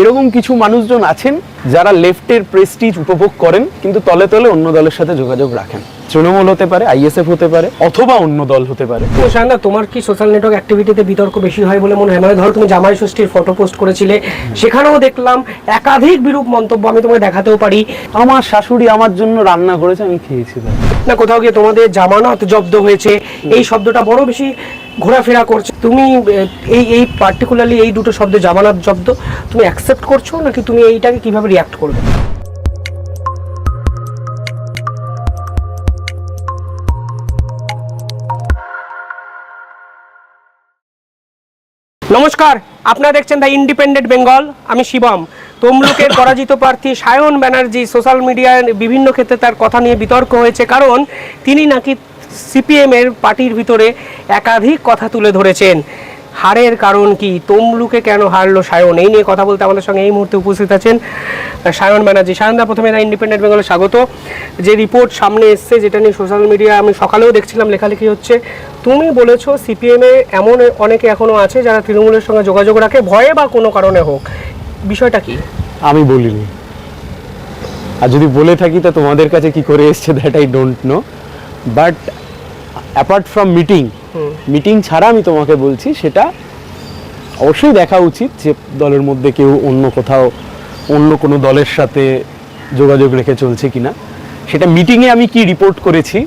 এরকম কিছু মানুষজন আছেন যারা লেফটের প্রেস্টিজ উপভোগ করেন কিন্তু তলে তলে অন্য দলের সাথে যোগাযোগ রাখেন। তৃণমূল হতে পারে আইএসএফ হতে পারে অথবা অন্য দল হতে পারে। তো তোমার কি সোশ্যাল নেটওয়ার্ক অ্যাক্টিভিটিতে বিতর্ক বেশি হয় বলে মনে হয়? মানে ধরো তুমি জামাই ষষ্ঠীর ফটো পোস্ট করেছিলে সেখানেও দেখলাম একাধিক বিরূপ মন্তব্য আমি তোমাকে দেখাতেও পারি। আমার শাশুড়ি আমার জন্য রান্না করেছে আমি খেয়েছিলাম। না কোথাও গিয়ে তোমাদের জামানত জব্দ হয়েছে এই শব্দটা বড় বেশি ঘোরাফেরা করছে? তুমি এই এই পার্টিকুলারলি এই দুটো শব্দ জামানত শব্দ, তুমি অ্যাকসেপ্ট করছ নাকি তুমি এইটাকে কীভাবে রিয়াক্ট করবে? নমস্কার আপনারা দেখছেন দ্য ইন্ডিপেন্ডেন্ট বেঙ্গল আমি শিবম। তমলুকের পরাজিত প্রার্থী সায়ন ব্যানার্জি সোশ্যাল মিডিয়ায় বিভিন্ন ক্ষেত্রে তার কথা নিয়ে বিতর্ক হয়েছে কারণ তিনি নাকি সিপিএমের পার্টির ভিতরে একাধিক কথা তুলে ধরেছেন। হারের কারণ কি? তমলুকে কেন হারলো সায়ন? এই নিয়ে কথা বলতে আমাদের সঙ্গে এই মুহূর্তে উপস্থিত আছেন সায়ন ব্যানার্জি। সায়নদা প্রথমে দ্য ইন্ডিপেন্ডেন্ট বেঙ্গলে স্বাগত। যে রিপোর্ট সামনে এসছে, যেটা নিয়ে সোশ্যাল মিডিয়া আমি সকালেও দেখছিলাম, লেখালেখি হচ্ছে, তুমি বলেছ সিপিএম এমন অনেকে এখনও আছে যারা তৃণমূলের সঙ্গে যোগাযোগ রাখে, ভয়ে বা কোনো কারণে হোক? বিষয়টা কি? আমি বলিনি। আর যদি বলে থাকি, তা তোমাদের কাছে কি করে এসছে that I don't know but apart from meeting meeting ছাড়া আমি তোমাকে বলছি সেটা অবশ্যই দেখা উচিত যে দলের মধ্যে কেউ অন্য কোথাও অন্য কোনো দলের সাথে যোগাযোগ রেখে চলছে কিনা। সেটা মিটিংয়ে আমি কি রিপোর্ট করেছি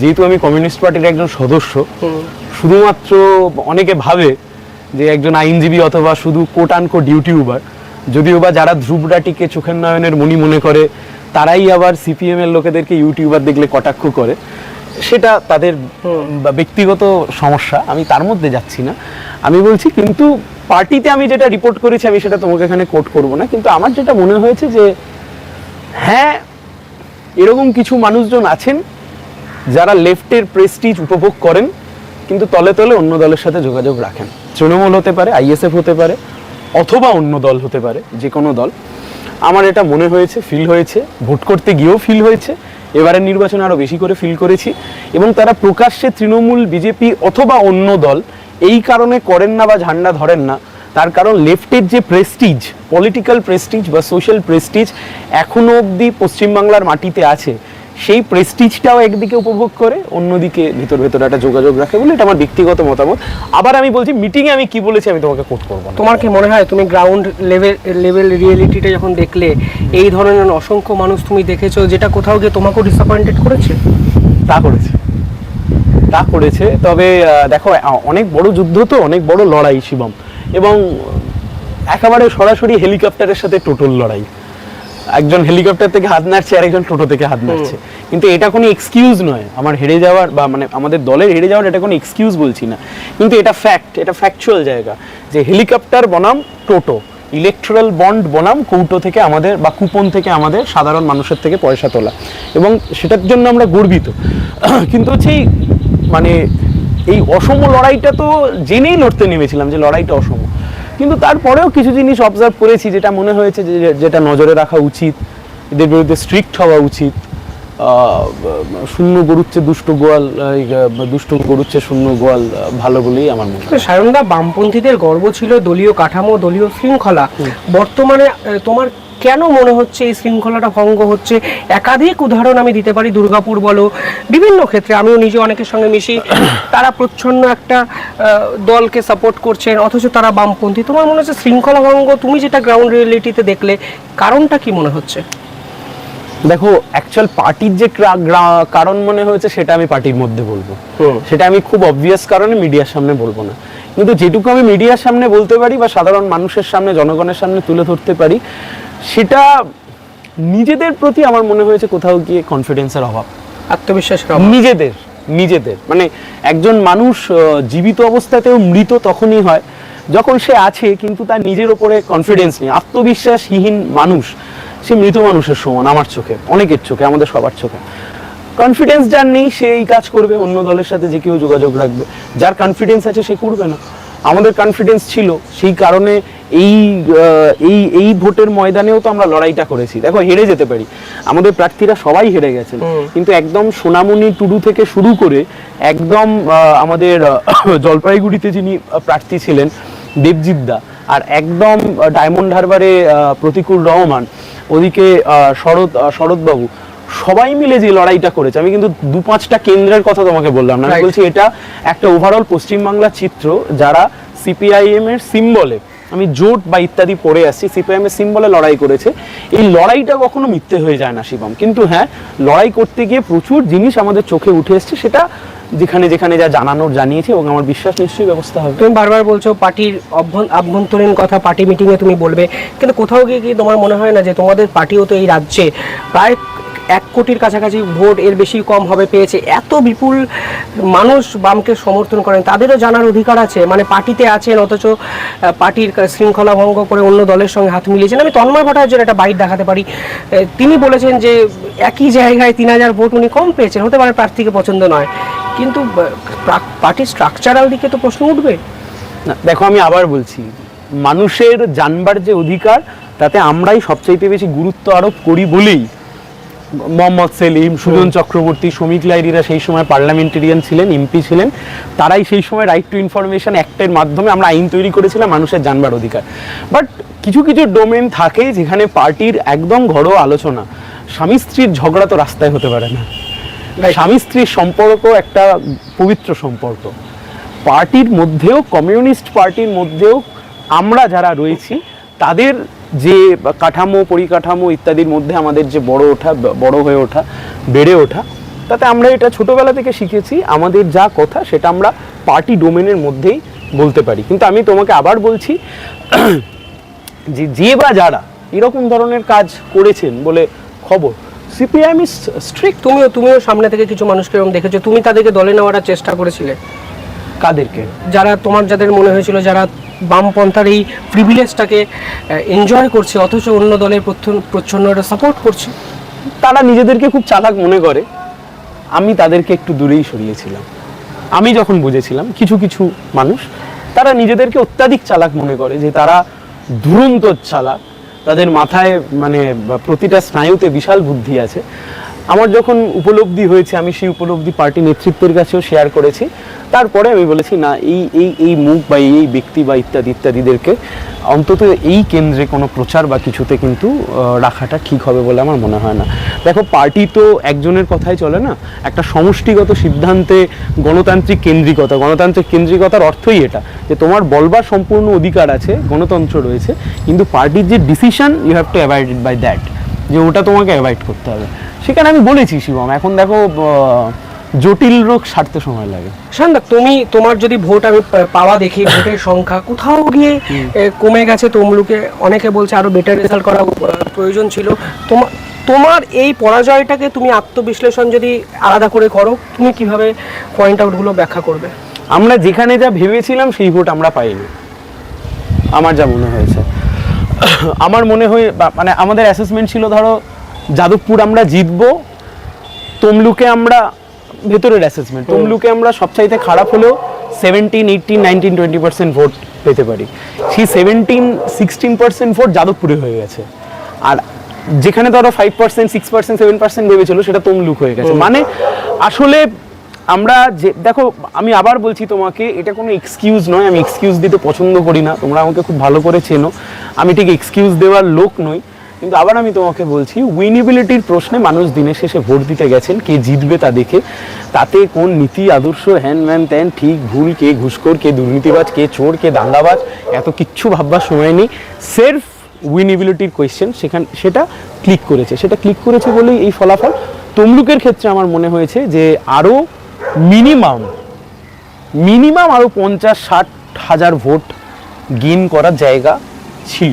যেহেতু আমি কমিউনিস্ট পার্টির একজন সদস্য শুধুমাত্র অনেকে ভাবে যে একজন আইনজীবী অথবা শুধু কোট আনকো ইউটিউবার যদিও বা যারা ধ্রুবরাটিকে চোখের নয়নের মণি মনে করে তারাই আবার সিপিএম এর লোকেদেরকে ইউটিউবার দেখলে কটাক্ষ করে। সেটা তাদের ব্যক্তিগত সমস্যা আমি তার মধ্যে যাচ্ছি না। আমি বলছি কিন্তু পার্টিতে আমি যেটা রিপোর্ট করেছি আমি সেটা তোমাকে এখানে কোট করব না। কিন্তু আমার যেটা মনে হয়েছে যে হ্যাঁ এরকম কিছু মানুষজন আছেন যারা লেফটের প্রেস্টিজ উপভোগ করেন কিন্তু তলে তলে অন্য দলের সাথে যোগাযোগ রাখেন। তৃণমূল হতে পারে আইএসএফ হতে পারে অথবা অন্য দল হতে পারে যে কোনো দল। আমার এটা মনে হয়েছে ফিল হয়েছে ভোট করতে গিয়েও ফিল হয়েছে। এবারের নির্বাচনে আরও বেশি করে ফিল করেছি এবং তারা প্রকাশ্যে তৃণমূল বিজেপি অথবা অন্য দল এই কারণে করেন না বা ঝান্ডা ধরেন না। তার কারণ লেফটের যে প্রেস্টিজ পলিটিক্যাল প্রেস্টিজ বা সোশ্যাল প্রেস্টিজ এখনও অবধি পশ্চিমবাংলার মাটিতে আছে। সেই প্রেস্টিজটাও একদিকে উপভোগ করে অন্যদিকে ভিতর ভেতরে একটা যোগাযোগ রাখে বলে এটা আমার ব্যক্তিগত মতামত। আবার আমি বলছি মিটিংয়ে আমি কি বলেছি আমি তোমাকে কোট করব তোমার কি মনে হয় তুমি গ্রাউন্ড লেভেল লেভেল রিয়েলিটিটা যখন দেখলে এই ধরনের অসংখ্য মানুষ তুমি দেখেছ যেটা কোথাও গিয়ে তোমাকেও ডিসঅ্যাপয়েন্টেড করেছে? তা করেছে। তা করেছে। তবে দেখো অনেক বড় যুদ্ধ তো অনেক বড় লড়াই শিবম। এবং একেবারে সরাসরি হেলিকপ্টারের সাথে টোটোর লড়াই। একজন হেলিকপ্টার থেকে হাত নাড়ছে আর একজন টোটো থেকে হাত নাড়ছে। কিন্তু এটা কোনো এক্সকিউজ নয়। আমার হেরে যাওয়ার বা মানে আমাদের দলের হেরে যাওয়ার এটা কোনো এক্সকিউজ বলছি না। কিন্তু এটা ফ্যাক্ট এটা ফ্যাকচুয়াল জায়গা যে হেলিকপ্টার বনাম টোটো ইলেকট্রাল বন্ড বনাম কৌটো থেকে আমাদের বা কুপন থেকে আমাদের সাধারণ মানুষের থেকে পয়সা তোলা। এবং সেটার জন্য আমরা গর্বিত। কিন্তু হচ্ছে মানে এই অসম লড়াইটা তো জেনেই লড়তে নেমেছিলাম যে লড়াইটা অসম। কিন্তু তারপরেও কিছু জিনিস অবজার্ভ করেছি যেটা মনে হয়েছে যে যেটা নজরে রাখা উচিত এদের বিরুদ্ধে স্ট্রিক্ট হওয়া উচিত। শূন্য গরুচ্ছে দুষ্ট গোয়াল দুষ্ট গরুচ্ছে শূন্য গোয়াল ভালো বলেই আমার মনে হয়। সায়নদা বামপন্থীদের গর্ব ছিল দলীয় কাঠামো দলীয় শৃঙ্খলা। বর্তমানে তোমার কেন মনে হচ্ছে এই শৃঙ্খলাটা ভঙ্গ হচ্ছে? একাধিক উদাহরণ আমি দিতে পারি দুর্গাপুর বলো বিভিন্ন ক্ষেত্রে। আমিও নিজে অনেকের সঙ্গে মিশি। তারা প্রচ্ছন্ন একটা দলকে সাপোর্ট করছেন অথচ তারা বামপন্থী। তোমার মনে হচ্ছে শৃঙ্খলা ভঙ্গ? তুমি যেটা গ্রাউন্ড রিয়েলিটিতে দেখলে কারণটা কি মনে হচ্ছে? দেখো অ্যাকচুয়াল পার্টির যে কারণ মনে হয়েছে সেটা আমি পার্টির মধ্যে বলব। সেটা আমি খুব অবভিয়াস কারণে মিডিয়ার সামনে বলব না। কিন্তু যেটুকু আমি মিডিয়ার সামনে বলতে পারি বা সাধারণ মানুষের সামনে জনগণের সামনে তুলে ধরতে পারি সেটা নিজেদের প্রতি আমার মনে হয়েছে কোথাও গিয়ে কনফিডেন্সের অভাব। আত্মবিশ্বাসের অভাব। নিজেদের নিজেদের। মানে একজন মানুষ জীবিত অবস্থাতেও মৃত তখনই হয় যখন সে আছে কিন্তু তার নিজের ওপরে কনফিডেন্স নেই। আত্মবিশ্বাসহীন মানুষ সে মৃত মানুষের সমান আমার চোখে অনেকের চোখে আমাদের সবার চোখে। কনফিডেন্স যার নেই সে এই কাজ করবে অন্য দলের সাথে যে কেউ যোগাযোগ রাখবে। যার কনফিডেন্স আছে সে করবে না। আমাদের কনফিডেন্স ছিল সেই কারণে এই এই এই ভোটের ময়দানেও তো আমরা লড়াইটা করেছি। দেখো হেরে যেতে পারি। আমাদের প্রার্থীরা সবাই হেরে গেছেন। কিন্তু একদম সোনামণি টুডু থেকে শুরু করে একদম আমাদের জলপাইগুড়িতে যিনি প্রার্থী ছিলেন দেবজিৎ দা আর একদম ডায়মন্ড হারবারে আহ, প্রতিকূল রহমান ওদিকে আহ, শরৎ শরৎবাবু সবাই মিলে যে লড়াইটা করেছে আমি কিন্তু দু পাঁচটা কেন্দ্রের কথা তোমাকে বললাম না। আমি বলছি এটা একটা ওভারঅল পশ্চিমবাংলার চিত্র যারা সিপিআইএম এর সিম্বলে আমি জোট বা ইত্যাদি পড়ে আসছি সিপিআইএম এর সিম্বলে লড়াই করেছে। এই লড়াইটা কখনো মিথ্যে হয়ে যায় না, শিবম। কিন্তু হ্যাঁ লড়াই করতে গিয়ে প্রচুর জিনিস আমাদের চোখে উঠে এসছে, সেটা যেখানে যেখানে যা জানানোর জানিয়েছে এবং আমার বিশ্বাস নিশ্চয়ই ব্যবস্থা হবে। তুমি বারবার বলছো পার্টির আভ্যন্তরীণ কথা, পার্টি মিটিংয়ে তুমি বলবে, কিন্তু কোথাও গিয়ে কি তোমার মনে হয় না যে তোমাদের পার্টিও তো এই রাজ্যে? প্রায় এক কোটির কাছাকাছি ভোট এর বেশি কম হবে পেয়েছে। এত বিপুল মানুষ বামকে সমর্থন করেন, তাদেরও জানার অধিকার আছে। মানে পার্টিতে আছেন, অথচ পার্টির শৃঙ্খলা ভঙ্গ করে অন্য দলের সঙ্গে হাত মিলিয়েছেন। আমি তন্ময় ভট্টাচার্যের একটা বাইট দেখাতে পারি। তিনি বলেছেন যে, একই জায়গায় তিন হাজার ভোট উনি কম পেয়েছেন, হতে পারে প্রার্থীকে পছন্দ নয়। কিন্তু পার্টির স্ট্রাকচারাল দিকে তো প্রশ্ন উঠবে। দেখো, আমি আবার বলছি, মানুষের জানবার যে অধিকার, তাতে আমরাই সবচাইতে বেশি গুরুত্ব আরোপ করি বলেই মোহাম্মদ সেলিম সুজন চক্রবর্তী শ্রমিক লাইরিরা সেই সময় পার্লামেন্টেরিয়ান ছিলেন এমপি ছিলেন। তারাই সেই সময় রাইট টু ইনফরমেশন অ্যাক্টের মাধ্যমে আমরা আইন তৈরি করেছিলাম মানুষের জানবার অধিকার। বাট কিছু কিছু ডোমেন থাকে যেখানে পার্টির একদম ঘরোয়া আলোচনা। স্বামী স্ত্রীর ঝগড়া তো রাস্তায় হতে পারে না। স্বামী স্ত্রীর সম্পর্ক একটা পবিত্র সম্পর্ক। পার্টির মধ্যেও কমিউনিস্ট পার্টির মধ্যেও আমরা যারা রয়েছি তাদের যে কাঠামো পরিকাঠামো ইত্যাদির মধ্যে আমাদের যে বড় ওঠা বড় হয়ে ওঠা বেড়ে ওঠা তাতে আমরা এটা ছোটবেলা থেকে শিখেছি। আমাদের যা কথা সেটা আমরা পার্টি ডোমেনের মধ্যেই বলতে পারি। কিন্তু আমি তোমাকে আবার বলছি যে যে বা যারা এরকম ধরনের কাজ করেছেন বলে খবর সিপিআইএম ইজ স্ট্রিক্ট তুমিও তুমিও সামনে থেকে কিছু মানুষকে এরকম দেখেছ তুমি তাদেরকে দলে নেওয়ার চেষ্টা করেছিলে। কাদেরকে? যারা তোমার যাদের মনে হয়েছিল যারা বামপন্থার এই প্রিভিলেজটাকে এনজয় করছে, অথচ অন্য দলের প্রচ্ছন্ন- প্রচ্ছন্ন সাপোর্ট করছে। তারা নিজেদেরকে খুব চালাক মনে করে। আমি তাদেরকে একটু দূরেই সরিয়েছিলাম। আমি যখন বুঝেছিলাম, কিছু কিছু মানুষ, তারা নিজেদেরকে অত্যাধিক চালাক মনে করে যে তারা দুরন্ত চালাক। তাদের মাথায় মানে প্রতিটা স্নায়ুতে বিশাল বুদ্ধি আছে। আমার যখন উপলব্ধি হয়েছে, আমি সেই উপলব্ধি পার্টি নেতৃত্বের কাছেও শেয়ার করেছি। তারপরে আমি বলেছি, না, এই এই এই মুখ বা এই ব্যক্তি বা ইত্যাদি, ইত্যাদিদেরকে অন্তত এই কেন্দ্রে কোনো প্রচার বা কিছুতে কিন্তু রাখাটা ঠিক হবে বলে আমার মনে হয় না। দেখো, পার্টি তো একজনের কথাই চলে না। একটা সমষ্টিগত সিদ্ধান্তে গণতান্ত্রিক কেন্দ্রিকতা, গণতান্ত্রিক কেন্দ্রিকতার অর্থই এটা যে তোমার বলবার সম্পূর্ণ অধিকার আছে, গণতন্ত্র রয়েছে, কিন্তু পার্টির যে decision you have to avoid by that যে ওটা তোমাকে অ্যাভয়েড করতে হবে। সেখানে আমি বলেছি শিবম এখন দেখো জটিল রোগ সারতে সময় লাগে। শান্তা তুমি তোমার যদি ভোট আমি পাওয়া দেখি ভোটের সংখ্যা কোথাও গিয়ে কমে গেছে তমলুকে অনেকে বলছে আরও বেটার রেজাল্ট করা প্রয়োজন ছিল। তোমার তোমার এই পরাজয়টাকে তুমি আত্মবিশ্লেষণ যদি আলাদা করে করো তুমি কীভাবে পয়েন্ট আউটগুলো ব্যাখ্যা করবে? আমরা যেখানে যা ভেবেছিলাম সেই ভোট আমরা পাইনি। আমার যা মনে হয়েছে। আমার মনে হয় মানে আমাদের অ্যাসেসমেন্ট ছিল ধরো যাদবপুর আমরা জিতবো তমলুকে আমরা ভেতরের অ্যাসেসমেন্ট তমলুকে আমরা সবচাইতে খারাপ হলেও seventeen eighteen nineteen twenty percent vote পেতে পারি। সেই সেভেন্টিন সিক্সটিন পার্সেন্ট ভোট যাদবপুরে হয়ে গেছে। আর যেখানে ধরো five percent six percent seven percent ভেবেছিল সেটা তমলুক হয়ে গেছে। মানে আসলে আমরা যে, দেখো, আমি আবার বলছি তোমাকে, এটা কোনো এক্সকিউজ নয়, আমি এক্সকিউজ দিতে পছন্দ করি না, তোমরা আমাকে খুব ভালো করে চেনো। আমি ঠিক এক্সকিউজ দেওয়ার লোক নই, কিন্তু আবার আমি তোমাকে বলছি উইনিবিলিটির প্রশ্নে মানুষ দিনের শেষে ভোট দিতে গেছেন, কে জিতবে তা দেখে। তাতে কোন নীতি, আদর্শ হ্যান ম্যান ত্যান ঠিক, ভুল, কে ঘুষখোর, কে দুর্নীতিবাজ, কে চোর, কে দাঙ্গাবাজ, এত কিচ্ছু ভাববার সময় নেই। সেলফ উইনিবিলিটির কোয়েশ্চেন সেখান, সেটা ক্লিক করেছে। সেটা ক্লিক করেছে বলেই এই ফলাফল। তমলুকের ক্ষেত্রে আমার মনে হয়েছে যে আরও মিনিমাম মিনিমাম আরও পঞ্চাশ ষাট হাজার ভোট গেইন করার জায়গা ছিল।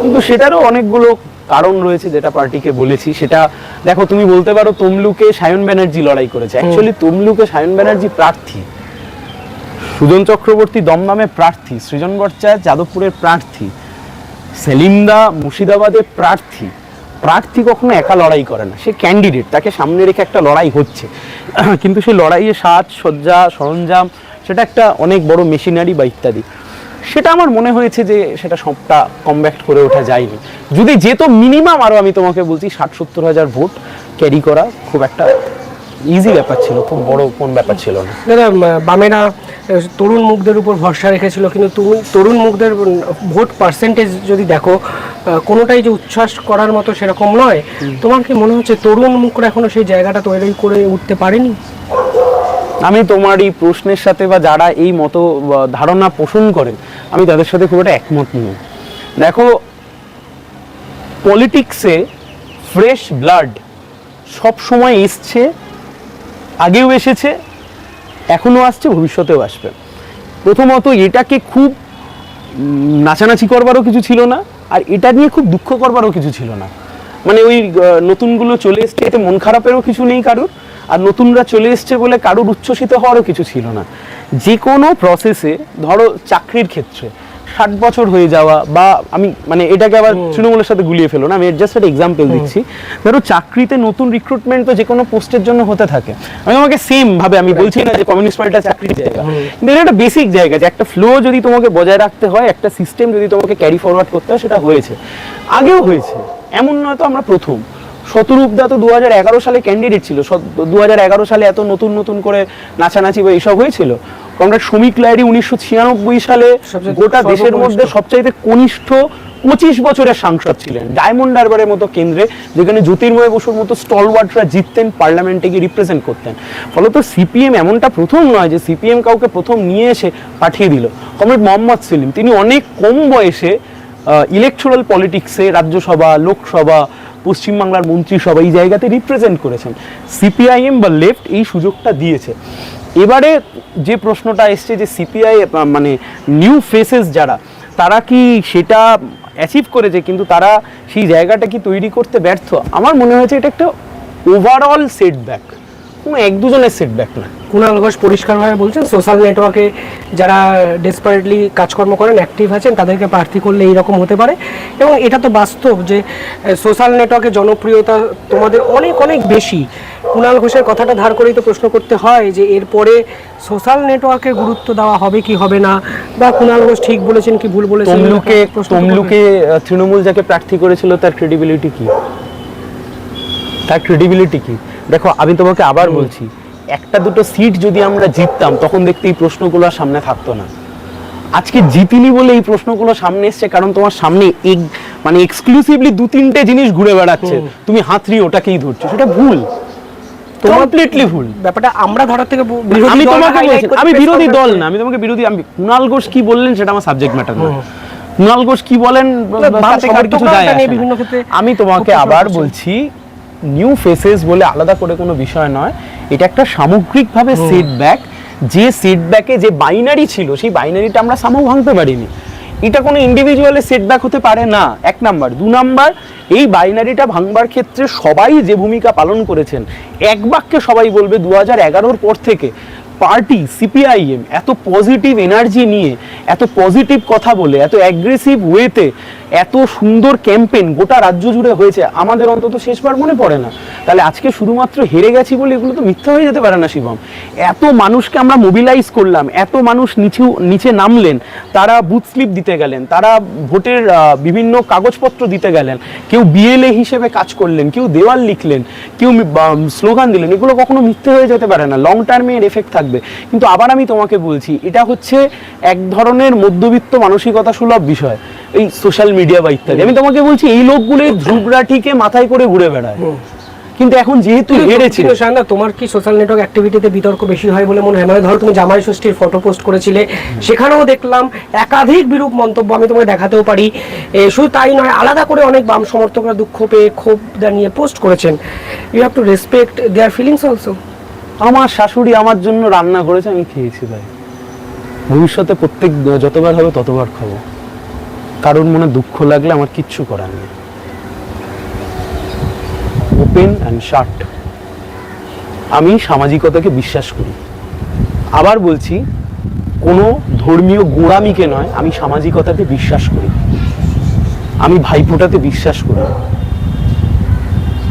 কিন্তু সেটারও অনেকগুলো কারণ রয়েছে যেটা পার্টিকে বলেছি। সেটা দেখো তুমি বলতে পারো তমলুকে সায়ন ব্যানার্জি লড়াই করেছে। অ্যাকচুয়ালি তমলুকে সায়ন ব্যানার্জি প্রার্থী। সুজন চক্রবর্তী দমদমে প্রার্থী সৃজন ভট্টাচার্য যাদবপুরের প্রার্থী সেলিমদা মুর্শিদাবাদের প্রার্থী। প্রার্থী কখনো একা লড়াই করে না। সে ক্যান্ডিডেট তাকে সামনে রেখে একটা লড়াই হচ্ছে। কিন্তু সেই লড়াইয়ে সাজ সজ্জা সরঞ্জাম, সেটা একটা অনেক বড় মেশিনারি বা ইত্যাদি। সেটা আমার মনে হয়েছে যে সেটা সবটা কমব্যাক্ট করে ওঠা যায়নি। যদি যেত মিনিমাম আরও আমি তোমাকে বলছি ষাট সত্তর হাজার ভোট ক্যারি করা খুব একটা ইজি ব্যাপার ছিল খুব বড় কোন ব্যাপার ছিল না। দাদা বামেরা তরুণ মুখদের উপর ভরসা রেখেছিল কিন্তু তুমি তরুণ মুখদের ভোট পার্সেন্টেজ যদি দেখো কোনোটাই যে উচ্ছ্বাস করার মতো সেরকম নয়। তোমার কি মনে হচ্ছে তরুণ মুখরা এখনও সেই জায়গাটা তৈরি করে উঠতে পারেনি? আমি তোমার এই প্রশ্নের সাথে বা যারা এই মতো ধারণা পোষণ করেন আমি তাদের সাথে খুব একটা একমত নই। দেখো পলিটিক্সে ফ্রেশ ব্লাড সব সময় এসছে আগেও এসেছে, এখনও আসছে, ভবিষ্যতেও আসবে। প্রথমত এটাকে খুব নাচানাচি করবারও কিছু ছিল না, আর এটা নিয়ে খুব দুঃখ করবারও কিছু ছিল না। মানে ওই নতুনগুলো চলে এসছে, এতে মন খারাপেরও কিছু নেই কারুর, আর নতুনরা চলে এসছে বলে কারুর উচ্ছ্বসিত হওয়ারও কিছু ছিল না। যে কোনো প্রসেসে ধরো চাকরির ক্ষেত্রে ষাট বছর হয়ে যাওয়া বা আমি মানে এটাকে আবার তৃণমূলের সাথে গুলিয়ে ফেলো না আমি জাস্ট একটা এক্সাম্পল দিচ্ছি। ধরো চাকরিতে নতুন রিক্রুটমেন্ট তো যে কোনো পোস্টের জন্য হতে থাকে। আমি তোমাকে সেম ভাবে আমি বলছি না যে কমিউনিস্ট পার্টিটা চাকরির জায়গা। কিন্তু এটা একটা বেসিক জায়গা যে একটা ফ্লো যদি তোমাকে বজায় রাখতে হয় একটা সিস্টেম যদি তোমাকে ক্যারি ফরওয়ার্ড করতে হয় সেটা হয়েছে। আগেও হয়েছে। এমন নয় তো আমরা প্রথম। শতরূপদা তো দু হাজার এগারো সালে ক্যান্ডিডেট ছিল। দু হাজার এগারো সালে এত নতুন নতুন করে নাচানাচি বা এইসব হয়েছিল। কমরেড শ্রমিক লাইরি উনিশশো ছিয়ানব্বই সালে গোটা দেশের। মধ্যে সবচাইতে কনিষ্ঠ পঁচিশ বছরের সাংসদ ছিলেন। ডায়মন্ড হারবারের মতো কেন্দ্রে যেখানে জ্যোতির্ময় বসুর মতো স্টলওয়ার্ডরা জিততেন পার্লামেন্টে গিয়ে রিপ্রেজেন্ট করতেন। ফলত সিপিএম এমনটা প্রথম নয় যে সিপিএম কাউকে প্রথম নিয়ে এসে পাঠিয়ে দিল। কমরেড মোহাম্মদ সেলিম তিনি অনেক কম বয়সে ইলেকট্রাল পলিটিক্সে রাজ্যসভা লোকসভা পশ্চিমবাংলার মন্ত্রিসভা এই জায়গাতে রিপ্রেজেন্ট করেছেন। সিপিআইএম বা লেফট এই সুযোগটা দিয়েছে। এবারে যে প্রশ্নটা এসছে যে সিপিআই মানে নিউ ফেসেস যারা, তারা কি সেটা অ্যাচিভ করেছে? কিন্তু তারা সেই জায়গাটা কি তৈরি করতে ব্যর্থ? আমার মনে হয়েছে এটা একটা ওভারঅল সেটব্যাক কোনো এক দুজনের সেটব্যাক না। কুণাল ঘোষ পরিষ্কারভাবে বলছেন সোশ্যাল নেটওয়ার্কে যারা ডেসপারেটলি কাজকর্ম করেন অ্যাক্টিভ আছেন তাদেরকে প্রার্থী করলে এইরকম হতে পারে। এবং এটা তো বাস্তব যে সোশ্যাল নেটওয়ার্কে জনপ্রিয়তা তোমাদের অনেক অনেক বেশি। কুণাল ঘোষের কথাটা ধার করেই তো প্রশ্ন করতে হয় যে এরপরে সোশ্যাল নেটওয়ার্কের গুরুত্ব দেওয়া হবে কি হবে না? বা কুণাল ঘোষ ঠিক বলেছেন কি ভুল বলেছেন? তমলুকে তমলুকে তৃণমূল যাকে প্রার্থী করেছিল তার ক্রেডিবিলিটি কি? তার ক্রেডিবিলিটি কি? দেখো আমি তোমাকে আবার বলছি একটা দুটো সিট যদি আমরা জিততাম তখন দেখতে এই প্রশ্নগুলো সামনে থাকতো না। আজকে জিতিনি বলে এই প্রশ্নগুলো সামনে এসছে কারণ তোমার সামনে এক- মানে এক্সক্লুসিভলি দু তিনটে জিনিস ঘুরে বেড়াচ্ছে। তুমি হাতড়ি ওটাকেই ধরছো সেটা ভুল। কমপ্লিটলি ভুল। ব্যাপারটা আমরা ধরার থেকে আমি তোমাকে বলছি আমি বিরোধী দল না আমি তোমাকে বিরোধী আমি কুণাল ঘোষ কি বললেন সেটা আমার সাবজেক্ট ম্যাটার না কুণাল ঘোষ কি বলেন কিছু যায় আমি তোমাকে আবার বলছি নিউ ফেসেস বলে আলাদা করে কোনো বিষয় নয়। এটা একটা সামগ্রিকভাবে সেটব্যাক যে সেটব্যাকে যে বাইনারি ছিল সেই বাইনারিটা আমরা সামু ভাঙতে পারিনি। এটা কোনো ইন্ডিভিজুয়ালের সেটব্যাক হতে পারে না। এক নাম্বার। দু নাম্বার এই বাইনারিটা ভাঙবার ক্ষেত্রে সবাই যে ভূমিকা পালন করেছেন এক বাক্যে সবাই বলবে দু হাজার এগারোর পর থেকে পার্টি সিপিআইএম এত পজিটিভ এনার্জি নিয়ে, এত পজিটিভ কথা বলে, এত অ্যাগ্রেসিভ ওয়েতে এত সুন্দর ক্যাম্পেন গোটা রাজ্য জুড়ে হয়েছে, আমাদের অন্তত শেষবার মনে পড়ে না। তাহলে আজকে শুধুমাত্র হেরে গেছি বলে এগুলো তো মিথ্যা হয়ে যেতে পারে না, শিবম। এত মানুষকে আমরা মোবিলাইজ করলাম, এত মানুষ নিচু, নিচে নামলেন, তারা বুথ স্লিপ দিতে গেলেন, তারা ভোটের বিভিন্ন কাগজপত্র দিতে গেলেন, কেউ বিএলএ হিসেবে কাজ করলেন, কেউ দেওয়াল লিখলেন, কেউ স্লোগান দিলেন, এগুলো কখনো মিথ্যে হয়ে যেতে পারে না। লং টার্মে এর এফেক্ট থাকবে। কিন্তু আবার আমি তোমাকে বলছি এটা হচ্ছে এক ধরনের মধ্যবিত্ত মানসিকতা সুলভ বিষয় এই সোশ্যাল মিডিয়া বা ইত্যাদি। আমি তোমাকে বলছি এই লোকগুলো ধ্রুবরাঠিকে মাথায় করে ঘুরে বেড়ায়। কিন্তু এখন যেহেতু হেরেছে কিন্তু তোমার কি সোশ্যাল নেটওয়ার্ক অ্যাক্টিভিটিতে বিতর্ক বেশি হয় বলে মনে হয়? মানে ধরো তুমি জামাই ষষ্ঠীর ফটো পোস্ট করেছিলে সেখানেও দেখলাম একাধিক বিরূপ মন্তব্য আমি তোমাকে দেখাতেও পারি। শুধু তাই নয় আলাদা করে অনেক বাম সমর্থকরা দুঃখ পেয়ে ক্ষোভ জানিয়ে পোস্ট করেছেন। You have to respect their feelings also আমার শাশুড়ি আমার জন্য রান্না করেছে, আমি খেয়েছি তাই। ভবিষ্যতে প্রত্যেক, যতবার হবে ততবার খাব। কারোর মনে দুঃখ লাগলে আমার কিচ্ছু করার নেই। ওপেন অ্যান্ড শার্ট আমি সামাজিকতাকে বিশ্বাস করি। আবার বলছি, কোনো ধর্মীয় গোড়ামিকে নয়, আমি সামাজিকতাতে বিশ্বাস করি। আমি ভাইফোঁটাতে বিশ্বাস করি।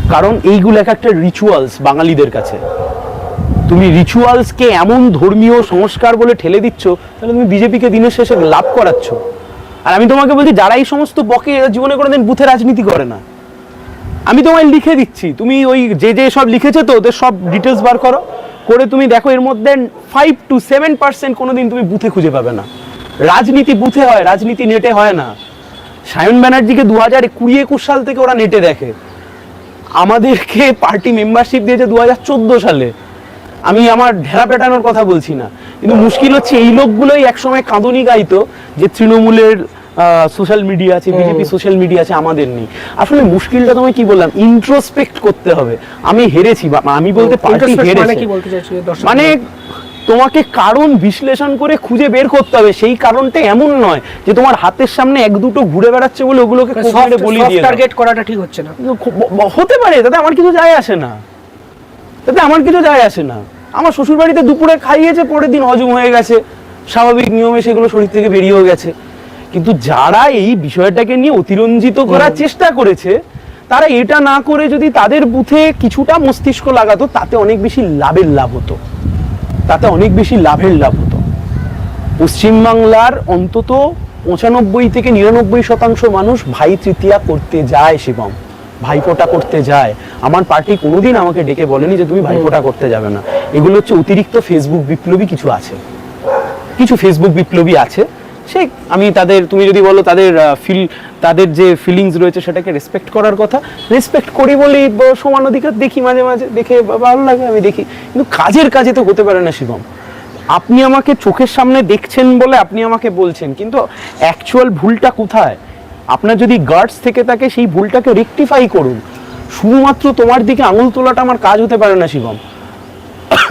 কারণ এইগুলো এক একটা রিচুয়ালস বাঙালিদের কাছে। তুমি রিচুয়ালসকে এমন ধর্মীয় সংস্কার বলে ঠেলে দিচ্ছ, তাহলে তুমি বিজেপিকে দিনের শেষে লাভ করাচ্ছ। আর আমি তোমাকে বলছি, যারা এই সমস্ত বকে এরা জীবনে কোনোদিন বুথে রাজনীতি করে না। আমি তোমায় লিখে দিচ্ছি, তুমি ওই যে যে সব লিখেছে তো, ওদের সব ডিটেলস বার করো। করে তুমি দেখো, এর মধ্যে ফাইভ টু সেভেন পার্সেন্ট কোনোদিন তুমি বুথে খুঁজে পাবে না। রাজনীতি বুথে হয়, রাজনীতি নেটে হয় না। সায়ন ব্যানার্জিকে দু হাজার কুড়ি একুশ সাল থেকে ওরা নেটে দেখে। আমাদেরকে পার্টি মেম্বারশিপ দিয়েছে দু হাজার চোদ্দ সালে। আমি আমার ঢেরা পেটানোর কথা বলছি না। কিন্তু মুশকিল হচ্ছে এই লোকগুলোই একসময় কাঁদনি গাইতো যে তৃণমূলের সোশ্যাল মিডিয়া আছে বিজেপি সোশ্যাল মিডিয়া আছে আমাদের নেই। আসলে মুশকিলটা তোমায় কি বললাম? ইন্ট্রোস্পেক্ট করতে হবে। আমি হেরেছি বা আমি বলতে পার্টি Introspect মানে হেরেছে। মানে তোমাকে কারণ বিশ্লেষণ করে খুঁজে বের করতে হবে। সেই কারণটা এমন নয় যে তোমার হাতের সামনে এক দুটো ঘুরে বেড়াচ্ছে বলে ওগুলোকে খুব বলি দিয়ে টার্গেট করাটা ঠিক হচ্ছে না। হতে পারে তাতে আমার কিছু যায় আসে না। তাতে আমার কিছু যায় আসে না। আমার শ্বশুর বাড়িতে দুপুরে খাইয়েছে পরের দিন হজম হয়ে গেছে। স্বাভাবিক নিয়মে সেগুলো শরীর থেকে বেরিয়েও গেছে। কিন্তু যারা এই বিষয়টাকে নিয়ে অতিরঞ্জিত করার চেষ্টা করেছে তারা এটা না করে যদি তাদের বুথে কিছুটা মস্তিষ্ক লাগাতো তাতে অনেক বেশি লাভের লাভ হতো। তাতে অনেক বেশি লাভের লাভ হতো। পশ্চিমবাংলার অন্তত পঁচানব্বই থেকে নিরানব্বই শতাংশ মানুষ ভাই তৃতীয়া করতে যায় শিবম ভাইফোঁটা করতে যায়। আমার পার্টি কোনোদিন আমাকে ডেকে বলেনি যে তুমি ভাইফোঁটা করতে যাবে না। এগুলো হচ্ছে অতিরিক্ত ফেসবুক বিপ্লবী কিছু আছে। কিছু ফেসবুক বিপ্লবী আছে। সে আমি তাদের, তুমি যদি বলো তাদের ফিল তাদের যে ফিলিংস রয়েছে সেটাকে রেসপেক্ট করার কথা। রেসপেক্ট করি বলেই সমান অধিকার দেখি মাঝে মাঝে, দেখে ভালো লাগে, আমি দেখি। কিন্তু কাজের কাজে তো হতে পারে না শিবম। আপনি আমাকে চোখের সামনে দেখছেন বলে আপনি আমাকে বলছেন, কিন্তু অ্যাকচুয়াল ভুলটা কোথায়? আপনার যদি গার্ডস থেকে থাকে, সেই ভুলটাকে রেকটিফাই করুন। শুধুমাত্র তোমার দিকে আঙুল তোলাটা আমার কাজ হতে পারে না, শিবম।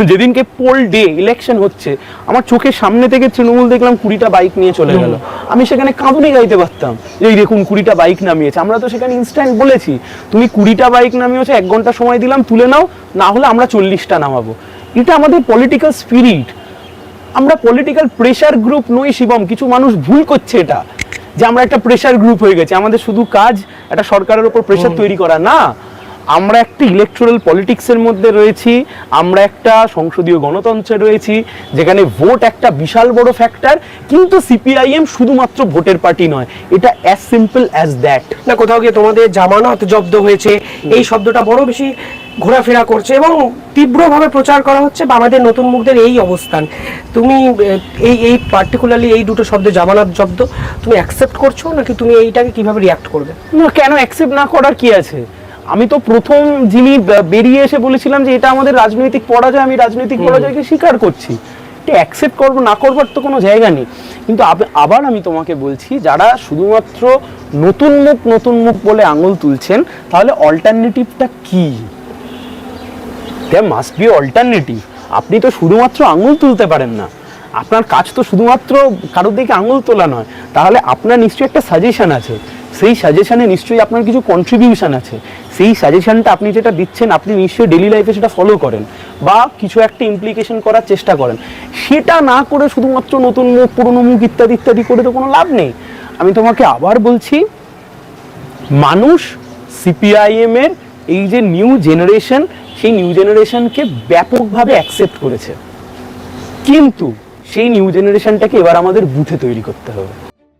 যেদিনকে পোল ডে ইলেকশন হচ্ছে, আমার চোখের সামনে থেকে তৃণমূল দেখলাম কুড়িটা বাইক নিয়ে চলে গেল। আমি সেখানে কাঁদুনি গাইতে পারতাম যে, এই দেখুন, কুড়িটা বাইক নামিয়েছে। আমরা তো সেখানে ইনস্ট্যান্ট বলেছি, তুমি কুড়িটা বাইক নামিয়েছো, এক ঘণ্টা সময় দিলাম, তুলে নাও, না হলে আমরা চল্লিশটা নামাবো। এটা আমাদের পলিটিক্যাল স্পিরিট আমরা পলিটিক্যাল প্রেশার গ্রুপ নই, শিবম, কিছু মানুষ ভুল করছে এটা। যে আমরা একটা প্রেশার গ্রুপ হয়ে গেছে। আমাদের শুধু কাজ একটা সরকারের উপর প্রেশার তৈরি করা। না আমরা একটা ইলেকট্রাল পলিটিক্সের মধ্যে রয়েছি আমরা একটা সংসদীয় গণতন্ত্রে রয়েছি যেখানে ভোট একটা বিশাল বড় ফ্যাক্টর কিন্তু সিপিআইএম শুধুমাত্র ভোটের পার্টি নয়। এটা অ্যাজ সিম্পল অ্যাজ দ্যাট না কোথাও গিয়ে তোমাদের জামানত জব্দ হয়েছে এই শব্দটা বড় বেশি ঘোরাফেরা করছে এবং তীব্রভাবে প্রচার করা হচ্ছে বা আমাদের নতুন মুখদের এই অবস্থান। তুমি এই এই পার্টিকুলারলি এই দুটো শব্দ জামানত জব্দ তুমি অ্যাকসেপ্ট করছ নাকি তুমি এইটাকে কীভাবে রিয়াক্ট করবে? না কেন অ্যাকসেপ্ট না করার কি আছে? আমি তো প্রথম যিনি বেরিয়ে এসে বলেছিলাম যে এটা আমাদের রাজনৈতিক পরাজয় আমি রাজনৈতিক পরাজয়কে স্বীকার করছি। এটা অ্যাকসেপ্ট করব না করবার তো কোনো জায়গা নেই। কিন্তু আব- আবার আমি তোমাকে বলছি যারা শুধুমাত্র নতুন মুখ নতুন মুখ বলে আঙুল তুলছেন তাহলে অল্টারনেটিভটা কি? দেয়ার মাস্ট বি অল্টারনেটিভ আপনি তো শুধুমাত্র আঙুল তুলতে পারেন না। আপনার কাজ তো শুধুমাত্র কারোর দিকে আঙুল তোলা নয়। তাহলে আপনার নিশ্চয়ই একটা সাজেশন আছে। সেই সাজেশানে নিশ্চয়ই আপনার কিছু কন্ট্রিবিউশন আছে। সেই সাজেশনটা আপনি যেটা দিচ্ছেন, আপনি নিশ্চয়ই ডেলি লাইফে সেটা ফলো করেন বা কিছু একটা ইমপ্লিকেশন করার চেষ্টা করেন। সেটা না করে শুধুমাত্র নতুন মুখ, পুরনো মুখ ইত্যাদি ইত্যাদি করে তো কোনো লাভ নেই। আমি তোমাকে আবার বলছি, মানুষ সিপিআইএম এর এই যে নিউ জেনারেশন সেই নিউ জেনারেশনকে ব্যাপকভাবে অ্যাকসেপ্ট করেছে। কিন্তু সেই নিউ জেনারেশনটাকে এবার আমাদের বুথে তৈরি করতে হবে।